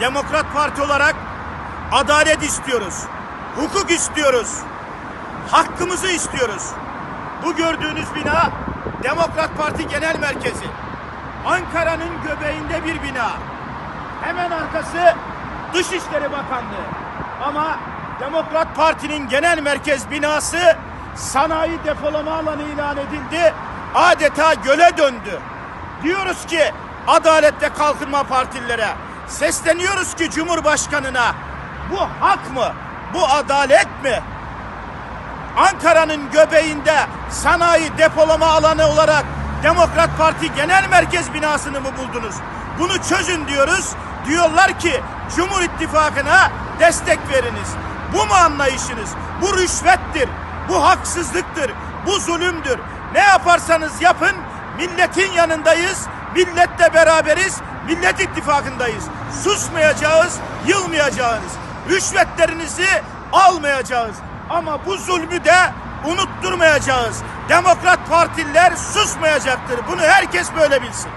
Demokrat Parti olarak adalet istiyoruz. Hukuk istiyoruz. Hakkımızı istiyoruz. Bu gördüğünüz bina Demokrat Parti Genel Merkezi. Ankara'nın göbeğinde bir bina. Hemen arkası Dışişleri Bakanlığı. Ama Demokrat Parti'nin genel merkez binası sanayi depolama alanı ilan edildi. Adeta göle döndü. Diyoruz ki Adalet ve Kalkınma Partililere sesleniyoruz ki Cumhurbaşkanına bu hak mı? Bu adalet mi? Ankara'nın göbeğinde sanayi depolama alanı olarak Demokrat Parti Genel Merkez binasını mı buldunuz? Bunu çözün diyoruz. Diyorlar ki Cumhur İttifakı'na destek veriniz. Bu mu anlayışınız? Bu rüşvettir. Bu haksızlıktır. Bu zulümdür. Ne yaparsanız yapın milletin yanındayız. Milletle beraberiz. Millet İttifakı'ndayız. Susmayacağız, yılmayacağız. Rüşvetlerinizi almayacağız. Ama bu zulmü de unutturmayacağız. Demokrat partililer susmayacaktır. Bunu herkes böyle bilsin.